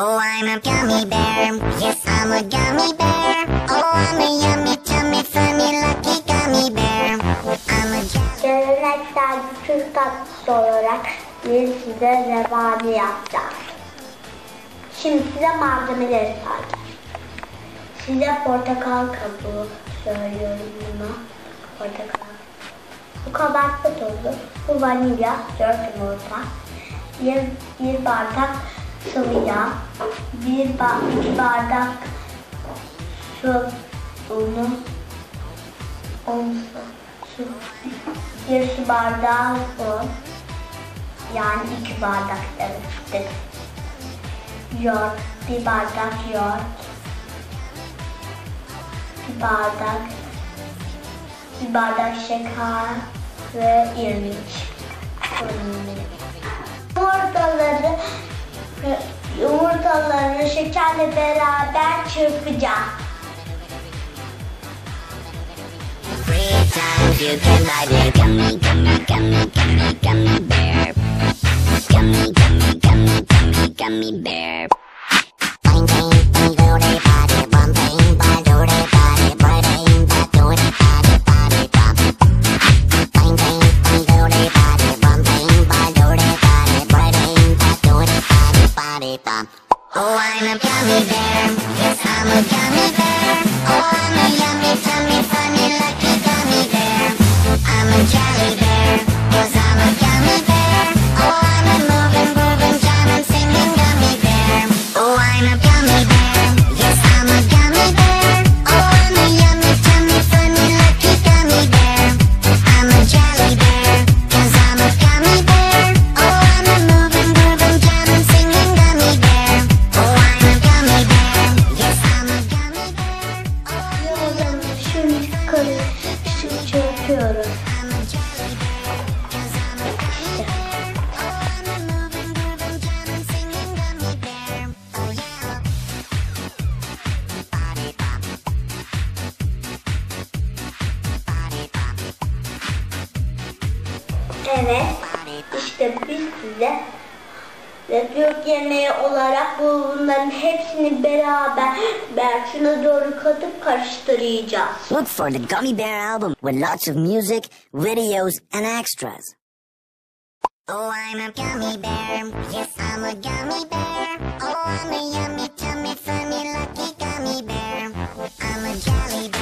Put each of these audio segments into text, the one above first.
Oh, I'm a gummy bear. Yes, I'm a gummy bear. Oh, I'm a yummy, tummy, funny, lucky gummy bear. I'm a. Geleneksel Türk tatlısı olarak biz size revani yapacağız. Şimdi size malzemeleri sayacağım. Size portakal kabuğu söylüyorum buna. Portakal. Bu kabartma tozu, bu vanilya, 4 yumurta, bir, bir bardak sıvı yağ, bir, ba bir bardak su, unu, un, su, bir su bardağı un, yani iki bardak demek. Yoğurt, bir bardak yoğurt, bir bardak, bir bardak şeker ve irmik. Yumurtaları, yumurtaları şekerle beraber çırpacağım. Yes, I'm a gummy bear. Oh, Evet, işte biz size ve Türk yemeği olarak bu bunların hepsini beraber şuna doğru katıp karıştıracağız. Look for the Gummy Bear album with lots of music, videos, and extras. Oh, I'm a gummy bear. Yes, I'm a gummy bear. Oh, I'm a yummy, tummy, funny, lucky gummy bear. I'm a jelly bear.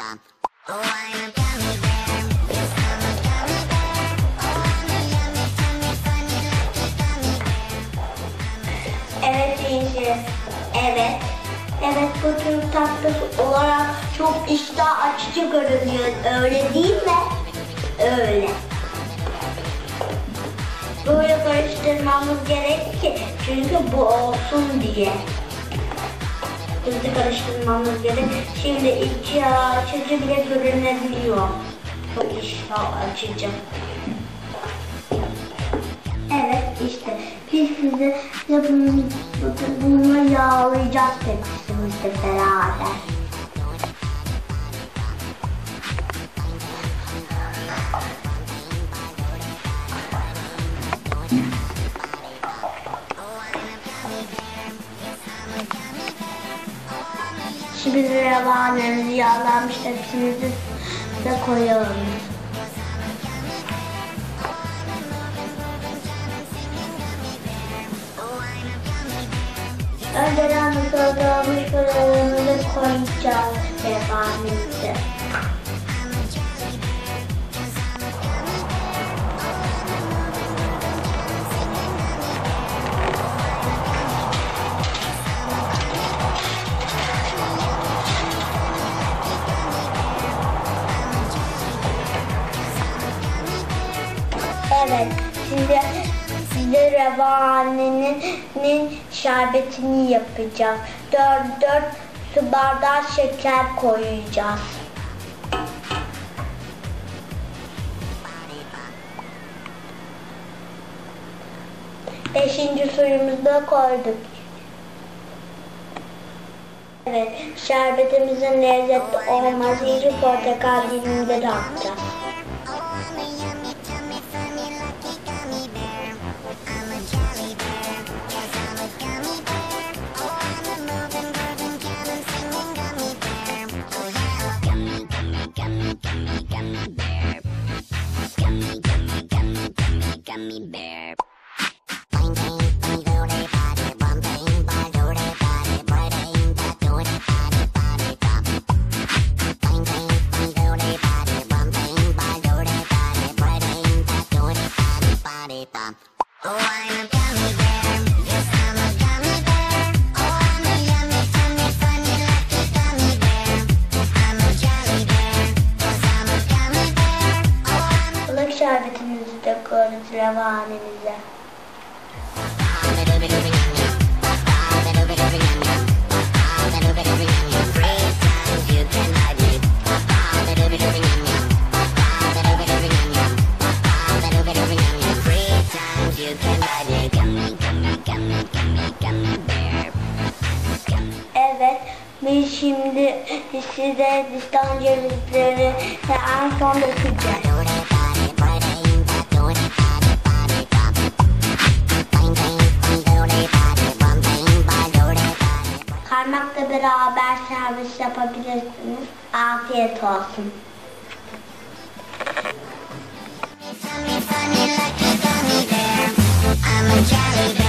Oh. Evet diyeceğiz. Evet. Evet bu Türk tatlısı olarak çok iştah açıcı görünüyor. Öyle değil mi? Öyle. Böyle karıştırmamız gerek ki çünkü bu olsun diye. Hızlı karıştırmamız gerek. Şimdi içi açıcı bile görünebiliyor. Çok iştah açıcı. Evet işte biz size bunu, bunu yağlayacağız tepsimizde beraber. Şimdi revanemizi yağlanmış tepsimizi de koyalım. Önceden hazırlamış kalemimizi koyacağız revanemize. Evet, şimdi size revanenin şerbetini yapacağım. 4, 4 su bardağı şeker koyacağız. Beşinci suyumuzu da koyduk. Evet, şerbetimizin lezzetli olması için portakal dilimleri atacağız. Revanemize. Evet, biz şimdi size distan cevizleri en son dökeceğiz. Beraber servis yapabilirsiniz. Afiyet olsun. I'm a jelly bear,